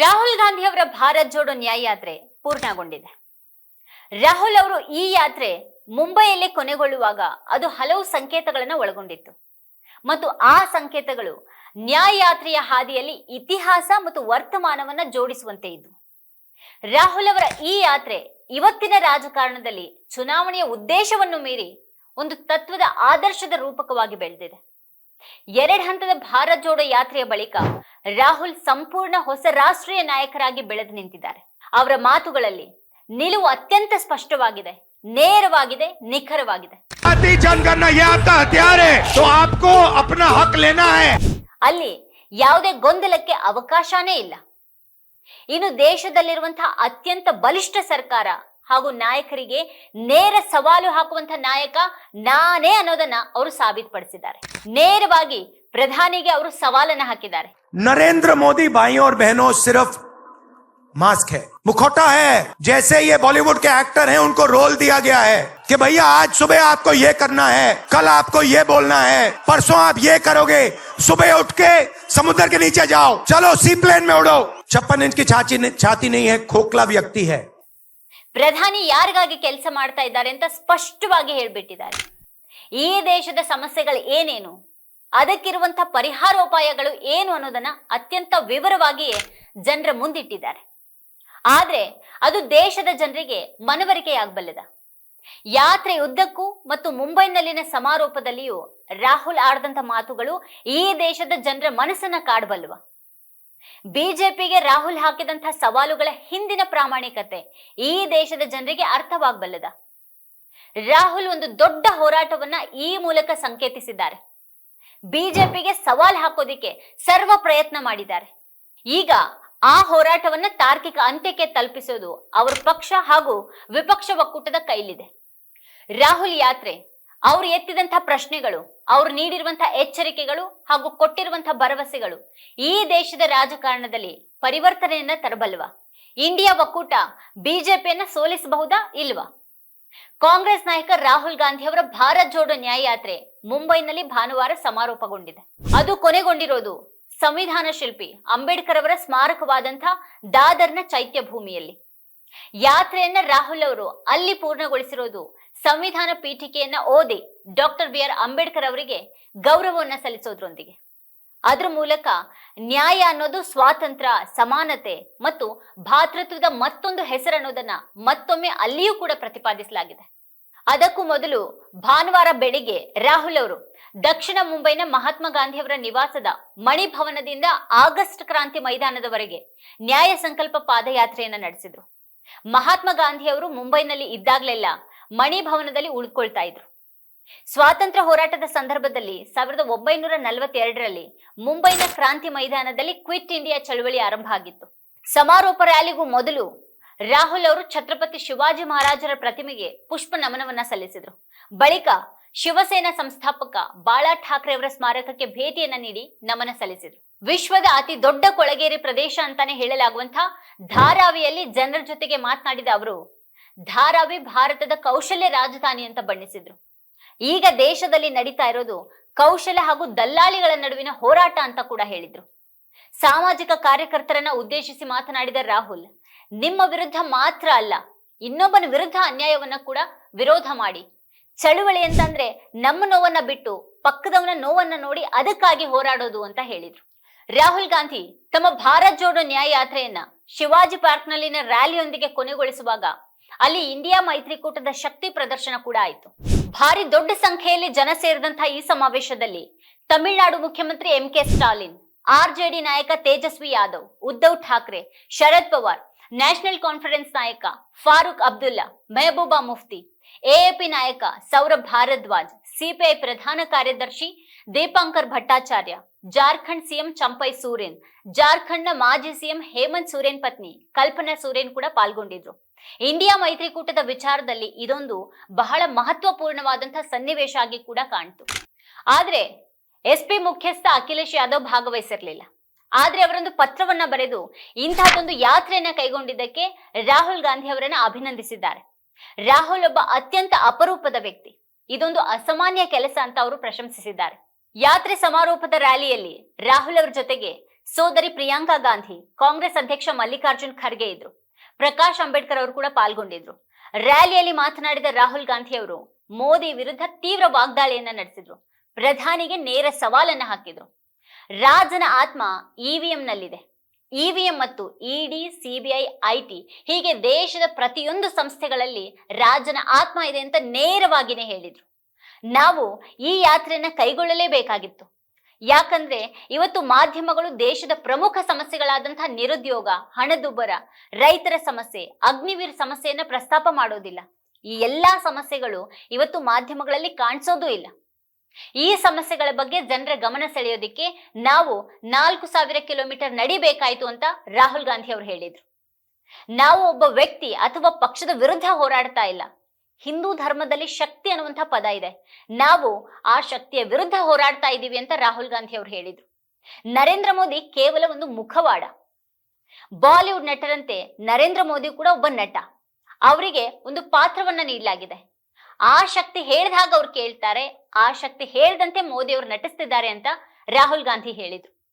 ರಾಹುಲ್ ಗಾಂಧಿ ಅವರ ಭಾರತ್ ಜೋಡೋ ನ್ಯಾಯ ಯಾತ್ರೆ ಪೂರ್ಣಗೊಂಡಿದೆ. ರಾಹುಲ್ ಅವರು ಈ ಯಾತ್ರೆ ಮುಂಬೈಯಲ್ಲಿ ಕೊನೆಗೊಳ್ಳುವಾಗ ಅದು ಹಲವು ಸಂಕೇತಗಳನ್ನು ಒಳಗೊಂಡಿತ್ತು. ಮತ್ತು ಆ ಸಂಕೇತಗಳು ನ್ಯಾಯ ಯಾತ್ರೆಯ ಹಾದಿಯಲ್ಲಿ ಇತಿಹಾಸ ಮತ್ತು ವರ್ತಮಾನವನ್ನ ಜೋಡಿಸುವಂತೆ ಇದ್ವು. ರಾಹುಲ್ ಅವರ ಈ ಯಾತ್ರೆ ಇವತ್ತಿನ ರಾಜಕಾರಣದಲ್ಲಿ ಚುನಾವಣೆಯ ಉದ್ದೇಶವನ್ನು ಮೀರಿ ಒಂದು ತತ್ವದ ಆದರ್ಶದ ರೂಪಕವಾಗಿ ಬೆಳೆದಿದೆ. ಎರಡು ಹಂತದ ಭಾರತ್ ಜೋಡೋ ಯಾತ್ರೆಯ ಬಳಿಕ ರಾಹುಲ್ ಸಂಪೂರ್ಣ ಹೊಸ ರಾಷ್ಟ್ರೀಯ ನಾಯಕರಾಗಿ ಬೆಳೆದು ನಿಂತಿದ್ದಾರೆ. ಅವರ ಮಾತುಗಳಲ್ಲಿ ನಿಲುವು ಅತ್ಯಂತ ಸ್ಪಷ್ಟವಾಗಿದೆ ನೇರವಾಗಿದೆ ನಿಖರವಾಗಿದೆ. ಅಲ್ಲಿ ಯಾವುದೇ ಗೊಂದಲಕ್ಕೆ ಅವಕಾಶನೇ ಇಲ್ಲ. ಇನ್ನು ದೇಶದಲ್ಲಿರುವಂತಹ ಅತ್ಯಂತ ಬಲಿಷ್ಠ ಸರ್ಕಾರ ಹಾಗೂ ನಾಯಕರಿಗೆ ನೇರ ಸವಾಲು ಹಾಕುವಂತ ನಾಯಕ ನಾನೇ ಅನ್ನೋದನ್ನ ಅವರು ಸಾಬೀತುಪಡಿಸಿದ್ದಾರೆ ನೇರವಾಗಿ ಪ್ರಧಾನಿಗೆ ಅವರು ಸವಾಲನ್ನ ಹಾಕಿದ್ದಾರೆ नरेंद्र मोदी भाइयों और बहनों सिर्फ मास्क है मुखौटा है जैसे ये बॉलीवुड के एक्टर हैं उनको रोल दिया गया है कि भैया आज सुबह आपको ये करना है कल आपको ये बोलना है परसों आप ये करोगे सुबह उठ के समुद्र के नीचे जाओ चलो सी प्लेन में उड़ो छप्पन इंच की छाती छाती नहीं है खोखला व्यक्ति है ಪ್ರಧಾನಿ ಯಾರಿಗಾಗಿ ಕೆಲಸ ಮಾಡ್ತಾ ಇದ್ದಾರೆ ಅಂತ ಸ್ಪಷ್ಟವಾಗಿ ಹೇಳ್ಬಿಟ್ಟಿದ್ದಾರೆ. ಈ ದೇಶದ ಸಮಸ್ಯೆಗಳು ಏನೇನು? ಅದಕ್ಕಿರುವಂತ ಪರಿಹಾರೋಪಾಯಗಳು ಏನು ಅನ್ನೋದನ್ನ ಅತ್ಯಂತ ವಿವರವಾಗಿ ಜನರ ಮುಂದಿಟ್ಟಿದ್ದಾರೆ. ಆದ್ರೆ ಅದು ದೇಶದ ಜನರಿಗೆ ಮನವರಿಕೆಯಾಗಬಲ್ಲದ. ಯಾತ್ರೆ ಉದ್ದಕ್ಕೂ ಮತ್ತು ಮುಂಬೈನಲ್ಲಿನ ಸಮಾರೋಪದಲ್ಲಿಯೂ ರಾಹುಲ್ ಆಡದಂತ ಮಾತುಗಳು ಈ ದೇಶದ ಜನರ ಮನಸ್ಸನ್ನ ಕಾಡಬಲ್ವ. ಬಿಜೆಪಿಗೆ ರಾಹುಲ್ ಹಾಕಿದಂತಹ ಸವಾಲುಗಳ ಹಿಂದಿನ ಪ್ರಾಮಾಣಿಕತೆ ಈ ದೇಶದ ಜನರಿಗೆ ಅರ್ಥವಾಗಬಲ್ಲದ. ರಾಹುಲ್ ಒಂದು ದೊಡ್ಡ ಹೋರಾಟವನ್ನ ಈ ಮೂಲಕ ಸಂಕೇತಿಸಿದ್ದಾರೆ. ಬಿಜೆಪಿಗೆ ಸವಾಲ್ ಹಾಕೋದಿಕ್ಕೆ ಸರ್ವ ಪ್ರಯತ್ನ ಮಾಡಿದ್ದಾರೆ. ಈಗ ಆ ಹೋರಾಟವನ್ನ ತಾರ್ಕಿಕ ಅಂತ್ಯಕ್ಕೆ ತಲುಪಿಸೋದು ಅವರ ಪಕ್ಷ ಹಾಗೂ ವಿಪಕ್ಷ ಒಕ್ಕೂಟದ ಕೈಲಿದೆ. ರಾಹುಲ್ ಯಾತ್ರೆ ಅವ್ರು ಎತ್ತಿದಂತಹ ಪ್ರಶ್ನೆಗಳು, ಅವ್ರು ನೀಡಿರುವಂತಹ ಎಚ್ಚರಿಕೆಗಳು ಹಾಗೂ ಕೊಟ್ಟಿರುವಂತಹ ಭರವಸೆಗಳು ಈ ದೇಶದ ರಾಜಕಾರಣದಲ್ಲಿ ಪರಿವರ್ತನೆಯನ್ನ ತರಬಲ್ವಾ? ಇಂಡಿಯಾ ಒಕ್ಕೂಟ ಬಿಜೆಪಿಯನ್ನ ಸೋಲಿಸಬಹುದಾ ಇಲ್ವಾ? ಕಾಂಗ್ರೆಸ್ ನಾಯಕ ರಾಹುಲ್ ಗಾಂಧಿ ಅವರ ಭಾರತ್ ಜೋಡೋ ನ್ಯಾಯಯಾತ್ರೆ ಮುಂಬೈನಲ್ಲಿ ಭಾನುವಾರ ಸಮಾರೋಪಗೊಂಡಿದೆ. ಅದು ಕೊನೆಗೊಂಡಿರೋದು ಸಂವಿಧಾನ ಶಿಲ್ಪಿ ಅಂಬೇಡ್ಕರ್ ಅವರ ಸ್ಮಾರಕವಾದಂಥ ದಾದರ್ನ ಚೈತ್ಯ ಭೂಮಿಯಲ್ಲಿ ಯಾತ್ರೆಯನ್ನ ರಾಹುಲ್ ಅವರು ಅಲ್ಲಿ ಪೂರ್ಣಗೊಳಿಸಿರೋದು ಸಂವಿಧಾನ ಪೀಠಿಕೆಯನ್ನ ಓದಿ ಡಾಕ್ಟರ್ ಬಿ ಆರ್ ಅಂಬೇಡ್ಕರ್ ಅವರಿಗೆ ಗೌರವವನ್ನ ಸಲ್ಲಿಸೋದ್ರೊಂದಿಗೆ. ಅದ್ರ ಮೂಲಕ ನ್ಯಾಯ ಅನ್ನೋದು ಸ್ವಾತಂತ್ರ್ಯ, ಸಮಾನತೆ ಮತ್ತು ಭಾತೃತ್ವದ ಮತ್ತೊಂದು ಹೆಸರನ್ನೋದನ್ನ ಮತ್ತೊಮ್ಮೆ ಅಲ್ಲಿಯೂ ಕೂಡ ಪ್ರತಿಪಾದಿಸಲಾಗಿದೆ. ಅದಕ್ಕೂ ಮೊದಲು ಭಾನುವಾರ ಬೆಳಿಗ್ಗೆ ರಾಹುಲ್ ಅವರು ದಕ್ಷಿಣ ಮುಂಬೈನ ಮಹಾತ್ಮ ಗಾಂಧಿ ಅವರ ನಿವಾಸದ ಮಣಿಭವನದಿಂದ ಆಗಸ್ಟ್ ಕ್ರಾಂತಿ ಮೈದಾನದವರೆಗೆ ನ್ಯಾಯ ಸಂಕಲ್ಪ ಪಾದಯಾತ್ರೆಯನ್ನ ನಡೆಸಿದ್ರು. ಮಹಾತ್ಮ ಗಾಂಧಿ ಅವರು ಮುಂಬೈನಲ್ಲಿ ಇದ್ದಾಗಲೆಲ್ಲ ಮಣಿಭವನದಲ್ಲಿ ಉಳ್ಕೊಳ್ತಾ ಇದ್ರು. ಸ್ವಾತಂತ್ರ್ಯ ಹೋರಾಟದ ಸಂದರ್ಭದಲ್ಲಿ ಸಾವಿರದ ಒಂಬೈನೂರ ನಲವತ್ತೆರಡರಲ್ಲಿ ಮುಂಬೈನ ಕ್ರಾಂತಿ ಮೈದಾನದಲ್ಲಿ ಕ್ವಿಟ್ ಇಂಡಿಯಾ ಚಳವಳಿ ಆರಂಭ ಆಗಿತ್ತು. ಸಮಾರೋಪ ರ್ಯಾಲಿಗೂ ಮೊದಲು ರಾಹುಲ್ ಅವರು ಛತ್ರಪತಿ ಶಿವಾಜಿ ಮಹಾರಾಜರ ಪ್ರತಿಮೆಗೆ ಪುಷ್ಪ ನಮನವನ್ನ ಸಲ್ಲಿಸಿದರು. ಬಳಿಕ ಶಿವಸೇನಾ ಸಂಸ್ಥಾಪಕ ಬಾಳಾ ಠಾಕ್ರೆ ಅವರ ಸ್ಮಾರಕಕ್ಕೆ ಭೇಟಿಯನ್ನ ನೀಡಿ ನಮನ ಸಲ್ಲಿಸಿದರು. ವಿಶ್ವದ ಅತಿ ದೊಡ್ಡ ಕೊಳಗೇರಿ ಪ್ರದೇಶ ಅಂತಾನೆ ಹೇಳಲಾಗುವಂತಹ ಧಾರಾವಿಯಲ್ಲಿ ಜನರ ಜೊತೆಗೆ ಮಾತನಾಡಿದ ಅವರು ಧಾರಾವಿ ಭಾರತದ ಕೌಶಲ್ಯ ರಾಜಧಾನಿ ಅಂತ ಬಣ್ಣಿಸಿದ್ರು. ಈಗ ದೇಶದಲ್ಲಿ ನಡೀತಾ ಇರೋದು ಕೌಶಲ್ಯ ಹಾಗೂ ದಲ್ಲಾಳಿಗಳ ನಡುವಿನ ಹೋರಾಟ ಅಂತ ಕೂಡ ಹೇಳಿದ್ರು. ಸಾಮಾಜಿಕ ಕಾರ್ಯಕರ್ತರನ್ನ ಉದ್ದೇಶಿಸಿ ಮಾತನಾಡಿದ ರಾಹುಲ್, ನಿಮ್ಮ ವಿರುದ್ಧ ಮಾತ್ರ ಅಲ್ಲ, ಇನ್ನೊಬ್ಬನ ವಿರುದ್ಧ ಅನ್ಯಾಯವನ್ನ ಕೂಡ ವಿರೋಧ ಮಾಡಿ. ಚಳುವಳಿ ಅಂತಂದ್ರೆ ನಮ್ಮ ನೋವನ್ನ ಬಿಟ್ಟು ಪಕ್ಕದವನ ನೋವನ್ನ ನೋಡಿ ಅದಕ್ಕಾಗಿ ಹೋರಾಡೋದು ಅಂತ ಹೇಳಿದ್ರು. ರಾಹುಲ್ ಗಾಂಧಿ ತಮ್ಮ ಭಾರತ್ ಜೋಡೋ ನ್ಯಾಯ ಯಾತ್ರೆಯನ್ನ ಶಿವಾಜಿ ಪಾರ್ಕ್ನಲ್ಲಿನ ರ್ಯಾಲಿಯೊಂದಿಗೆ ಕೊನೆಗೊಳಿಸುವಾಗ ಅಲ್ಲಿ ಇಂಡಿಯಾ ಮೈತ್ರಿಕೂಟದ ಶಕ್ತಿ ಪ್ರದರ್ಶನ ಕೂಡ ಆಯಿತು. ಭಾರಿ ದೊಡ್ಡ ಸಂಖ್ಯೆಯಲ್ಲಿ ಜನ ಸೇರಿದಂತಹ ಈ ಸಮಾವೇಶದಲ್ಲಿ ತಮಿಳುನಾಡು ಮುಖ್ಯಮಂತ್ರಿ ಎಂ ಕೆ ಸ್ಟಾಲಿನ್ ಆರ್ಜೆಡಿ ನಾಯಕ ತೇಜಸ್ವಿ ಯಾದವ್, ಉದ್ಧವ್ ಠಾಕ್ರೆ, ಶರದ್ ಪವಾರ್, ನ್ಯಾಷನಲ್ ಕಾನ್ಫರೆನ್ಸ್ ನಾಯಕ ಫಾರೂಕ್ ಅಬ್ದುಲ್ಲಾ, ಮೆಹಬೂಬಾ ಮುಫ್ತಿ ಎಎಪಿ ನಾಯಕ ಸೌರಭ್ ಭಾರದ್ವಾಜ್ ಸಿಪಿಐ ಪ್ರಧಾನ ಕಾರ್ಯದರ್ಶಿ ದೀಪಾಂಕರ್ ಭಟ್ಟಾಚಾರ್ಯ, ಜಾರ್ಖಂಡ್ ಸಿಎಂ ಚಂಪೈ ಸೂರೇನ್ ಜಾರ್ಖಂಡ್ನ ಮಾಜಿ ಸಿಎಂ ಹೇಮಂತ್ ಸೂರೇನ್ ಪತ್ನಿ ಕಲ್ಪನಾ ಸೂರೇನ್ ಕೂಡ ಪಾಲ್ಗೊಂಡಿದ್ರು. ಇಂಡಿಯಾ ಮೈತ್ರಿಕೂಟದ ವಿಚಾರದಲ್ಲಿ ಇದೊಂದು ಬಹಳ ಮಹತ್ವಪೂರ್ಣವಾದಂತಹ ಸನ್ನಿವೇಶ ಆಗಿ ಕೂಡ ಕಾಣ್ತು. ಆದ್ರೆ ಎಸ್ ಪಿ ಮುಖ್ಯಸ್ಥ ಅಖಿಲೇಶ್ ಯಾದವ್ ಭಾಗವಹಿಸಿರ್ಲಿಲ್ಲ. ಆದ್ರೆ ಅವರೊಂದು ಪತ್ರವನ್ನ ಬರೆದು ಇಂತಹದೊಂದು ಯಾತ್ರೆಯನ್ನ ಕೈಗೊಂಡಿದ್ದಕ್ಕೆ ರಾಹುಲ್ ಗಾಂಧಿ ಅವರನ್ನ ಅಭಿನಂದಿಸಿದ್ದಾರೆ. ರಾಹುಲ್ ಒಬ್ಬ ಅತ್ಯಂತ ಅಪರೂಪದ ವ್ಯಕ್ತಿ. ಇದೊಂದು ಅಸಾಮಾನ್ಯ ಕೆಲಸ ಅಂತ ಅವರು ಪ್ರಶಂಸಿಸಿದ್ದಾರೆ. ಯಾತ್ರೆ ಸಮಾರೋಪದ ರ್ಯಾಲಿಯಲ್ಲಿ ರಾಹುಲ್ ಅವರ ಜೊತೆಗೆ ಸೋದರಿ ಪ್ರಿಯಾಂಕಾ ಗಾಂಧಿ, ಕಾಂಗ್ರೆಸ್ ಅಧ್ಯಕ್ಷ ಮಲ್ಲಿಕಾರ್ಜುನ್ ಖರ್ಗೆ ಇದ್ರು. ಪ್ರಕಾಶ್ ಅಂಬೇಡ್ಕರ್ ಅವರು ಕೂಡ ಪಾಲ್ಗೊಂಡಿದ್ರು. ರ್ಯಾಲಿಯಲ್ಲಿ ಮಾತನಾಡಿದ ರಾಹುಲ್ ಗಾಂಧಿ ಅವರು ಮೋದಿ ವಿರುದ್ಧ ತೀವ್ರ ವಾಗ್ದಾಳಿಯನ್ನ ನಡೆಸಿದ್ರು. ಪ್ರಧಾನಿಗೆ ನೇರ ಸವಾಲನ್ನ ಹಾಕಿದ್ರು. ರಾಜನ ಆತ್ಮ ಇವಿಎಂ ನಲ್ಲಿದೆ ಇವಿಎಂ ಮತ್ತು ಇಡಿ, ಸಿಬಿಐ, ಐಟಿ ಹೀಗೆ ದೇಶದ ಪ್ರತಿಯೊಂದು ಸಂಸ್ಥೆಗಳಲ್ಲಿ ರಾಜನ ಆತ್ಮ ಇದೆ ಅಂತ ನೇರವಾಗಿನೇ ಹೇಳಿದ್ರು. ನಾವು ಈ ಯಾತ್ರೆಯನ್ನ ಕೈಗೊಳ್ಳಲೇಬೇಕಾಗಿತ್ತು. ಯಾಕಂದ್ರೆ ಇವತ್ತು ಮಾಧ್ಯಮಗಳು ದೇಶದ ಪ್ರಮುಖ ಸಮಸ್ಯೆಗಳಾದಂತಹ ನಿರುದ್ಯೋಗ, ಹಣದುಬ್ಬರ, ರೈತರ ಸಮಸ್ಯೆ, ಅಗ್ನಿವೀರ್ ಸಮಸ್ಯೆಯನ್ನ ಪ್ರಸ್ತಾಪ ಮಾಡೋದಿಲ್ಲ. ಈ ಎಲ್ಲಾ ಸಮಸ್ಯೆಗಳು ಇವತ್ತು ಮಾಧ್ಯಮಗಳಲ್ಲಿ ಕಾಣಿಸೋದೂ ಇಲ್ಲ. ಈ ಸಮಸ್ಯೆಗಳ ಬಗ್ಗೆ ಜನರ ಗಮನ ಸೆಳೆಯೋದಿಕ್ಕೆ ನಾವು ನಾಲ್ಕು ಸಾವಿರ ಕಿಲೋಮೀಟರ್ ನಡಿಬೇಕಾಯ್ತು ಅಂತ ರಾಹುಲ್ ಗಾಂಧಿ ಅವರು ಹೇಳಿದ್ರು. ನಾವು ಒಬ್ಬ ವ್ಯಕ್ತಿ ಅಥವಾ ಪಕ್ಷದ ವಿರುದ್ಧ ಹೋರಾಡ್ತಾ ಇಲ್ಲ. ಹಿಂದೂ ಧರ್ಮದಲ್ಲಿ ಶಕ್ತಿ ಅನ್ನುವಂಥ ಪದ ಇದೆ. ನಾವು ಆ ಶಕ್ತಿಯ ವಿರುದ್ಧ ಹೋರಾಡ್ತಾ ಇದ್ದೀವಿ ಅಂತ ರಾಹುಲ್ ಗಾಂಧಿ ಅವರು ಹೇಳಿದ್ರು. ನರೇಂದ್ರ ಮೋದಿ ಕೇವಲ ಒಂದು ಮುಖವಾಡ. ಬಾಲಿವುಡ್ ನಟರಂತೆ ನರೇಂದ್ರ ಮೋದಿ ಕೂಡ ಒಬ್ಬ ನಟ. ಅವರಿಗೆ ಒಂದು ಪಾತ್ರವನ್ನ ನೀಡಲಾಗಿದೆ. ಆ ಶಕ್ತಿ ಹೇಳ್ದಾಗ ಅವ್ರು ಕೇಳ್ತಾರೆ, ಆ ಶಕ್ತಿ ಹೇಳ್ದಂತೆ ಮೋದಿ ಅವರು ನಟಿಸ್ತಿದ್ದಾರೆ ಅಂತ ರಾಹುಲ್ ಗಾಂಧಿ ಹೇಳಿದ್ರು.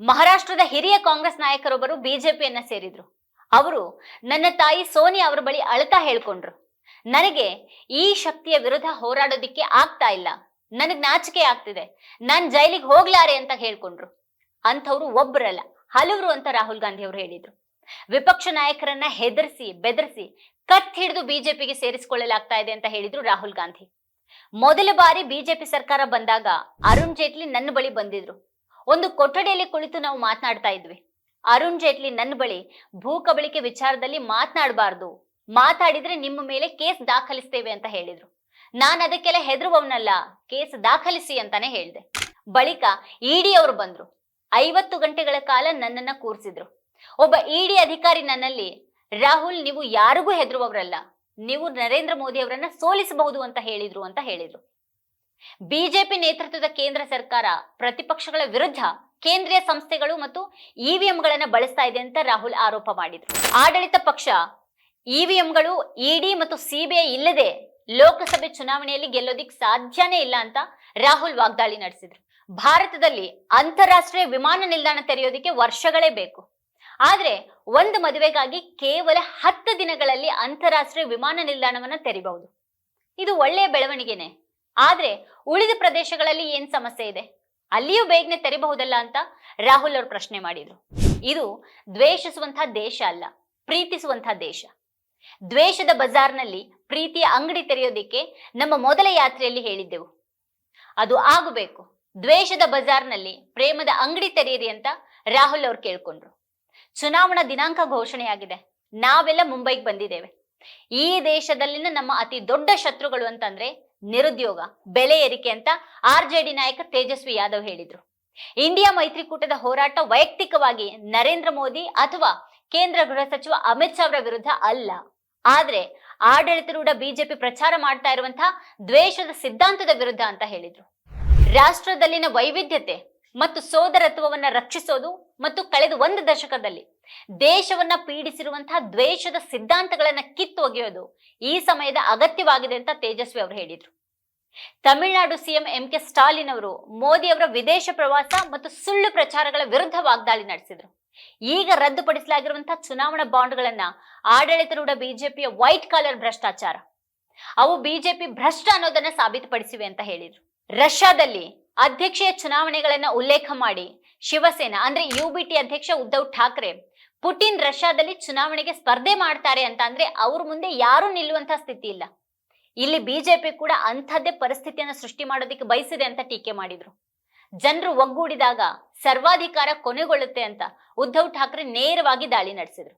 ಮಹಾರಾಷ್ಟ್ರದ ಹಿರಿಯ ಕಾಂಗ್ರೆಸ್ ನಾಯಕರೊಬ್ಬರು ಬಿಜೆಪಿಯನ್ನ ಸೇರಿದ್ರು. ಅವರು ನನ್ನ ತಾಯಿ ಸೋನಿಯಾ ಅವರ ಬಳಿ ಅಳತಾ ಹೇಳ್ಕೊಂಡ್ರು. ನನಗೆ ಈ ಶಕ್ತಿಯ ವಿರುದ್ಧ ಹೋರಾಡೋದಿಕ್ಕೆ ಆಗ್ತಾ ಇಲ್ಲ. ನನಗ್ ನಾಚಿಕೆ ಆಗ್ತಿದೆ. ನನ್ ಜೈಲಿಗೆ ಹೋಗ್ಲಾರೆ ಅಂತ ಹೇಳ್ಕೊಂಡ್ರು. ಅಂಥವ್ರು ಒಬ್ಬರಲ್ಲ ಹಲವರು ಅಂತ ರಾಹುಲ್ ಗಾಂಧಿ ಅವರು ಹೇಳಿದ್ರು. ವಿಪಕ್ಷ ನಾಯಕರನ್ನ ಹೆದರ್ಸಿ, ಬೆದರಿಸಿ ಕತ್ ಹಿಡಿದು ಬಿಜೆಪಿಗೆ ಸೇರಿಸಿಕೊಳ್ಳಲಾಗ್ತಾ ಇದೆ ಅಂತ ಹೇಳಿದ್ರು ರಾಹುಲ್ ಗಾಂಧಿ. ಮೊದಲ ಬಾರಿ ಬಿಜೆಪಿ ಸರ್ಕಾರ ಬಂದಾಗ ಅರುಣ್ ಜೇಟ್ಲಿ ನನ್ನ ಬಳಿ ಬಂದಿದ್ರು. ಒಂದು ಕೊಠಡಿಯಲ್ಲಿ ಕುಳಿತು ನಾವು ಮಾತನಾಡ್ತಾ ಇದ್ವಿ. ಅರುಣ್ ಜೇಟ್ಲಿ ನನ್ನ ಬಳಿ ಭೂ ಕಬಳಿಕೆ ವಿಚಾರದಲ್ಲಿ ಮಾತನಾಡಬಾರ್ದು. ಮಾತಾಡಿದ್ರೆ ನಿಮ್ಮ ಮೇಲೆ ಕೇಸ್ ದಾಖಲಿಸ್ತೇವೆ ಅಂತ ಹೇಳಿದ್ರು. ನಾನು ಅದಕ್ಕೆಲ್ಲ ಹೆದರುವವನಲ್ಲ, ಕೇಸ್ ದಾಖಲಿಸಿ ಅಂತಾನೆ ಹೇಳಿದೆ. ಬಳಿಕ ಇಡಿ ಅವರು ಬಂದ್ರು. ಐವತ್ತು ಗಂಟೆಗಳ ಕಾಲ ನನ್ನನ್ನ ಕೂರಿಸಿದ್ರು. ಒಬ್ಬ ಇಡಿ ಅಧಿಕಾರಿ ನನ್ನಲ್ಲಿ, ರಾಹುಲ್, ನೀವು ಯಾರಿಗೂ ಹೆದರುವವರಲ್ಲ. ನೀವು ನರೇಂದ್ರ ಮೋದಿ ಅವರನ್ನ ಸೋಲಿಸಬಹುದು ಅಂತ ಹೇಳಿದ್ರು ಅಂತ ಹೇಳಿದ್ರು. ಬಿಜೆಪಿ ನೇತೃತ್ವದ ಕೇಂದ್ರ ಸರ್ಕಾರ ಪ್ರತಿಪಕ್ಷಗಳ ವಿರುದ್ಧ ಕೇಂದ್ರೀಯ ಸಂಸ್ಥೆಗಳು ಮತ್ತು ಇವಿಎಂಗಳನ್ನ ಬಳಸ್ತಾ ಇದೆ ಅಂತ ರಾಹುಲ್ ಆರೋಪ ಮಾಡಿದ್ರು. ಆಡಳಿತ ಪಕ್ಷ ಇವಿಎಂಗಳು, ಇಡಿ ಮತ್ತು ಸಿಬಿಐ ಇಲ್ಲದೆ ಲೋಕಸಭೆ ಚುನಾವಣೆಯಲ್ಲಿ ಗೆಲ್ಲೋದಿಕ್ ಸಾಧ್ಯನೇ ಇಲ್ಲ ಅಂತ ರಾಹುಲ್ ವಾಗ್ದಾಳಿ ನಡೆಸಿದ್ರು. ಭಾರತದಲ್ಲಿ ಅಂತಾರಾಷ್ಟ್ರೀಯ ವಿಮಾನ ನಿಲ್ದಾಣ ತೆರೆಯೋದಿಕ್ಕೆ ವರ್ಷಗಳೇ ಬೇಕು. ಆದ್ರೆ ಒಂದು ಮದುವೆಗಾಗಿ ಕೇವಲ ಹತ್ತು ದಿನಗಳಲ್ಲಿ ಅಂತಾರಾಷ್ಟ್ರೀಯ ವಿಮಾನ ನಿಲ್ದಾಣವನ್ನ ತೆರಿಬಹುದು. ಇದು ಒಳ್ಳೆಯ ಬೆಳವಣಿಗೆನೆ. ಆದ್ರೆ ಉಳಿದ ಪ್ರದೇಶಗಳಲ್ಲಿ ಏನ್ ಸಮಸ್ಯೆ ಇದೆ? ಅಲ್ಲಿಯೂ ಬೇಗನೆ ತೆರಿಬಹುದಲ್ಲ ಅಂತ ರಾಹುಲ್ ಅವರು ಪ್ರಶ್ನೆ ಮಾಡಿದ್ರು. ಇದು ದ್ವೇಷಿಸುವಂತಹ ದೇಶ ಅಲ್ಲ ಪ್ರೀತಿಸುವಂತಹ ದೇಶ. ದ್ವೇಷದ ಬಜಾರ್ನಲ್ಲಿ ಪ್ರೀತಿಯ ಅಂಗಡಿ ತೆರೆಯೋದಿಕ್ಕೆ ನಮ್ಮ ಮೊದಲ ಯಾತ್ರೆಯಲ್ಲಿ ಹೇಳಿದ್ದೆವು. ಅದು ಆಗಬೇಕು. ದ್ವೇಷದ ಬಜಾರ್ನಲ್ಲಿ ಪ್ರೇಮದ ಅಂಗಡಿ ತೆರೆಯಿರಿ ಅಂತ ರಾಹುಲ್ ಅವ್ರು ಕೇಳ್ಕೊಂಡ್ರು. ಚುನಾವಣಾ ದಿನಾಂಕ ಘೋಷಣೆಯಾಗಿದೆ. ನಾವೆಲ್ಲ ಮುಂಬೈಗೆ ಬಂದಿದ್ದೇವೆ. ಈ ದೇಶದಲ್ಲಿನ ನಮ್ಮ ಅತಿ ದೊಡ್ಡ ಶತ್ರುಗಳು ಅಂತಂದ್ರೆ ನಿರುದ್ಯೋಗ, ಬೆಲೆ ಏರಿಕೆ ಅಂತ ಆರ್ ಜೆ ಡಿ ನಾಯಕ ತೇಜಸ್ವಿ ಯಾದವ್ ಹೇಳಿದ್ರು. ಇಂಡಿಯಾ ಮೈತ್ರಿಕೂಟದ ಹೋರಾಟ ವೈಯಕ್ತಿಕವಾಗಿ ನರೇಂದ್ರ ಮೋದಿ ಅಥವಾ ಕೇಂದ್ರ ಗೃಹ ಸಚಿವ ಅಮಿತ್ ಶಾ ಅವರ ವಿರುದ್ಧ ಅಲ್ಲ. ಆದ್ರೆ ಆಡಳಿತರೂಢ ಬಿಜೆಪಿ ಪ್ರಚಾರ ಮಾಡ್ತಾ ಇರುವಂತಹ ದ್ವೇಷದ ಸಿದ್ಧಾಂತದ ವಿರುದ್ಧ ಅಂತ ಹೇಳಿದ್ರು. ರಾಷ್ಟ್ರದಲ್ಲಿನ ವೈವಿಧ್ಯತೆ ಮತ್ತು ಸೋದರತ್ವವನ್ನ ರಕ್ಷಿಸೋದು ಮತ್ತು ಕಳೆದ ಒಂದು ದಶಕದಲ್ಲಿ ದೇಶವನ್ನ ಪೀಡಿಸಿರುವಂತಹ ದ್ವೇಷದ ಸಿದ್ಧಾಂತಗಳನ್ನ ಕಿತ್ತೊಗೆಯೋದು ಈ ಸಮಯದ ಅಗತ್ಯವಾಗಿದೆ ಅಂತ ತೇಜಸ್ವಿ ಅವರು ಹೇಳಿದ್ರು. Tamil Nadu CM M K Stalin ಅವರು ಮೋದಿ ಅವರ ವಿದೇಶ ಪ್ರವಾಸ ಮತ್ತು ಸುಳ್ಳು ಪ್ರಚಾರಗಳ ವಿರುದ್ಧ ವಾಗ್ದಾಳಿ ನಡೆಸಿದ್ರು. ಈಗ ರದ್ದುಪಡಿಸಲಾಗಿರುವಂತಹ ಚುನಾವಣಾ ಬಾಂಡ್ಗಳನ್ನ ಆಡಳಿತಾರೂಢ ಬಿಜೆಪಿಯ ವೈಟ್ ಕಾಲರ್ ಭ್ರಷ್ಟಾಚಾರ. ಅವು ಬಿಜೆಪಿ ಭ್ರಷ್ಟ ಅನ್ನೋದನ್ನ ಸಾಬೀತುಪಡಿಸಿವೆ ಅಂತ ಹೇಳಿದ್ರು. ರಷ್ಯಾದಲ್ಲಿ ಅಧ್ಯಕ್ಷೀಯ ಚುನಾವಣೆಗಳನ್ನ ಉಲ್ಲೇಖ ಮಾಡಿ ಶಿವಸೇನಾ, ಅಂದ್ರೆ ಯುಬಿಟಿ ಅಧ್ಯಕ್ಷ ಉದ್ಧವ್ ಠಾಕ್ರೆ, ಪುಟಿನ್ ರಷ್ಯಾದಲ್ಲಿ ಚುನಾವಣೆಗೆ ಸ್ಪರ್ಧೆ ಮಾಡ್ತಾರೆ ಅಂತ ಅಂದ್ರೆ ಅವ್ರ ಮುಂದೆ ಯಾರು ನಿಲ್ಲುವಂತ ಸ್ಥಿತಿ ಇಲ್ಲ. ಇಲ್ಲಿ ಬಿಜೆಪಿ ಕೂಡ ಅಂಥದ್ದೇ ಪರಿಸ್ಥಿತಿಯನ್ನು ಸೃಷ್ಟಿ ಮಾಡೋದಕ್ಕೆ ಬಯಸಿದೆ ಅಂತ ಟೀಕೆ ಮಾಡಿದ್ರು. ಜನರು ಒಗ್ಗೂಡಿದಾಗ ಸರ್ವಾಧಿಕಾರ ಕೊನೆಗೊಳ್ಳುತ್ತೆ ಅಂತ ಉದ್ಧವ್ ಠಾಕ್ರೆ ನೇರವಾಗಿ ದಾಳಿ ನಡೆಸಿದ್ರು.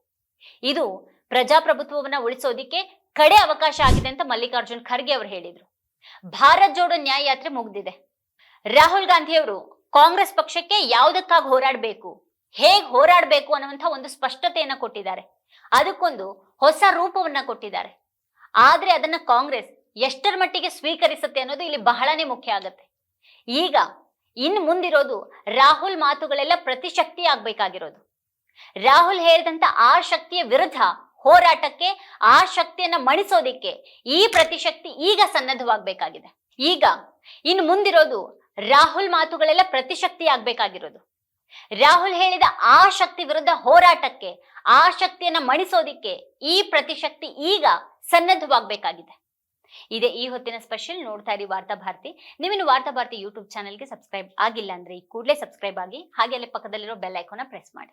ಇದು ಪ್ರಜಾಪ್ರಭುತ್ವವನ್ನ ಉಳಿಸೋದಿಕ್ಕೆ ಕಡೆ ಅವಕಾಶ ಆಗಿದೆ ಅಂತ ಮಲ್ಲಿಕಾರ್ಜುನ್ ಖರ್ಗೆ ಅವರು ಹೇಳಿದ್ರು. ಭಾರತ್ ಜೋಡೋ ನ್ಯಾಯ ಯಾತ್ರೆ ಮುಗ್ದಿದೆ. ರಾಹುಲ್ ಗಾಂಧಿ ಅವರು ಕಾಂಗ್ರೆಸ್ ಪಕ್ಷಕ್ಕೆ ಯಾವುದಕ್ಕಾಗಿ ಹೋರಾಡಬೇಕು, ಹೇಗ್ ಹೋರಾಡಬೇಕು ಅನ್ನುವಂಥ ಒಂದು ಸ್ಪಷ್ಟತೆಯನ್ನ ಕೊಟ್ಟಿದ್ದಾರೆ. ಅದಕ್ಕೊಂದು ಹೊಸ ರೂಪವನ್ನ ಕೊಟ್ಟಿದ್ದಾರೆ. ಆದ್ರೆ ಅದನ್ನ ಕಾಂಗ್ರೆಸ್ ಎಷ್ಟರ ಮಟ್ಟಿಗೆ ಸ್ವೀಕರಿಸುತ್ತೆ ಅನ್ನೋದು ಇಲ್ಲಿ ಬಹಳನೇ ಮುಖ್ಯ ಆಗತ್ತೆ. ಈಗ ಇನ್ ಮುಂದಿರೋದು ರಾಹುಲ್ ಮಾತುಗಳೆಲ್ಲ ಪ್ರತಿಶಕ್ತಿ ಆಗ್ಬೇಕಾಗಿರೋದು. ರಾಹುಲ್ ಹೇಳಿದಂತ ಆ ಶಕ್ತಿಯ ವಿರುದ್ಧ ಹೋರಾಟಕ್ಕೆ, ಆ ಶಕ್ತಿಯನ್ನ ಮಣಿಸೋದಿಕ್ಕೆ ಈ ಪ್ರತಿಶಕ್ತಿ ಈಗ ಸನ್ನದ್ಧವಾಗಬೇಕಾಗಿದೆ. ಈಗ ಇನ್ ಮುಂದಿರೋದು ರಾಹುಲ್ ಮಾತುಗಳೆಲ್ಲ ಪ್ರತಿಶಕ್ತಿ ಆಗ್ಬೇಕಾಗಿರೋದು. ರಾಹುಲ್ ಹೇಳಿದ ಆ ಶಕ್ತಿ ವಿರುದ್ಧ ಹೋರಾಟಕ್ಕೆ, ಆ ಶಕ್ತಿಯನ್ನ ಮಣಿಸೋದಿಕ್ಕೆ ಈ ಪ್ರತಿಶಕ್ತಿ ಈಗ ಸನ್ನದ್ಧವಾಗಬೇಕಾಗಿದೆ. ಇದೇ ಈ ಹೊತ್ತಿನ ಸ್ಪೆಷಲ್ ನೋಡ್ತಾ ಇರಿ ವಾರ್ತಾ ಭಾರತಿ. ನೀವಿನ್ನು ವಾರ್ತಾ ಭಾರತಿ ಯೂಟ್ಯೂಬ್ ಚಾನೆಲ್ಗೆ ಸಬ್ಸ್ಕ್ರೈಬ್ ಆಗಿಲ್ಲ ಅಂದ್ರೆ ಈ ಕೂಡಲೇ ಸಬ್ಸ್ಕ್ರೈಬ್ ಆಗಿ ಹಾಗೆ ಅಲ್ಲಿ ಪಕ್ಕದಲ್ಲಿರೋ ಬೆಲ್ ಐಕೋನ ಪ್ರೆಸ್ ಮಾಡಿ.